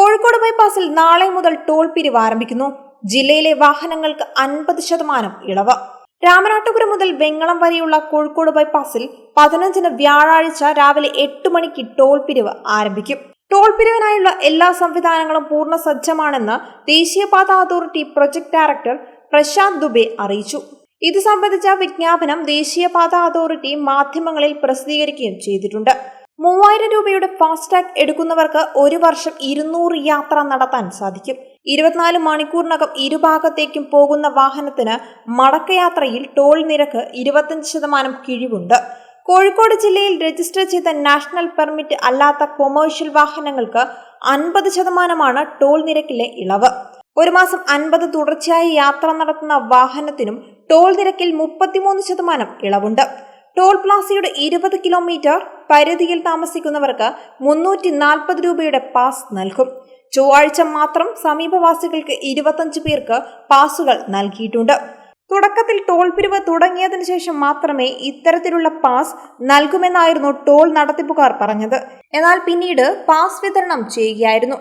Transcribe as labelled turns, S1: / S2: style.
S1: കോഴിക്കോട് ബൈപ്പാസിൽ നാളെ മുതൽ ടോൾ പിരിവ് ആരംഭിക്കുന്നു. ജില്ലയിലെ വാഹനങ്ങൾക്ക് അൻപത് ശതമാനം ഇളവ്. രാമനാട്ടുപുരം മുതൽ വെങ്ങളം വരെയുള്ള കോഴിക്കോട് ബൈപ്പാസിൽ പതിനഞ്ചിന് വ്യാഴാഴ്ച രാവിലെ എട്ട് മണിക്ക് ടോൾ പിരിവ് ആരംഭിക്കും. ടോൾ പിരിവിനായുള്ള എല്ലാ സംവിധാനങ്ങളും പൂർണ സജ്ജമാണെന്ന് ദേശീയപാത authority project director Prashant Dubey അറിയിച്ചു. ഇത് സംബന്ധിച്ച വിജ്ഞാപനം ദേശീയപാത അതോറിറ്റി മാധ്യമങ്ങളിൽ പ്രസിദ്ധീകരിക്കുകയും ചെയ്തിട്ടുണ്ട്. മൂവായിരം രൂപയുടെ ഫാസ്ടാഗ് എടുക്കുന്നവർക്ക് ഒരു വർഷം ഇരുന്നൂറ് യാത്ര നടത്താൻ സാധിക്കും. ഇരുപത്തിനാല് മണിക്കൂറിനകം ഇരുഭാഗത്തേക്കും പോകുന്ന വാഹനത്തിന് മടക്കയാത്രയിൽ ടോൾ നിരക്ക് ഇരുപത്തഞ്ച് ശതമാനം കിഴിവുണ്ട്. കോഴിക്കോട് ജില്ലയിൽ രജിസ്റ്റർ ചെയ്ത നാഷണൽ പെർമിറ്റ് അല്ലാത്ത കൊമേഴ്ഷ്യൽ വാഹനങ്ങൾക്ക് അൻപത് ശതമാനമാണ് ടോൾ നിരക്കിലെ ഇളവ്. ഒരു മാസം അൻപത് തുടർച്ചയായി യാത്ര നടത്തുന്ന വാഹനത്തിനും ടോൾ നിരക്കിൽ മുപ്പത്തിമൂന്ന് ശതമാനം ഇളവുണ്ട്. ടോൾ പ്ലാസയുടെ ഇരുപത് കിലോമീറ്റർ പരിധിയിൽ താമസിക്കുന്നവർക്ക് മുന്നൂറ്റി നാൽപ്പത് രൂപയുടെ പാസ് നൽകും. ചൊവ്വാഴ്ച മാത്രം സമീപവാസികൾക്ക് ഇരുപത്തഞ്ച് പേർക്ക് പാസുകൾ നൽകിയിട്ടുണ്ട്. തുടക്കത്തിൽ ടോൾ പിരിവ് തുടങ്ങിയതിനു ശേഷം മാത്രമേ ഇത്തരത്തിലുള്ള പാസ് നൽകുമെന്നായിരുന്നു ടോൾ നടത്തിപ്പുകാർ പറഞ്ഞത്. എന്നാൽ പിന്നീട് പാസ് വിതരണം ചെയ്യുകയായിരുന്നു.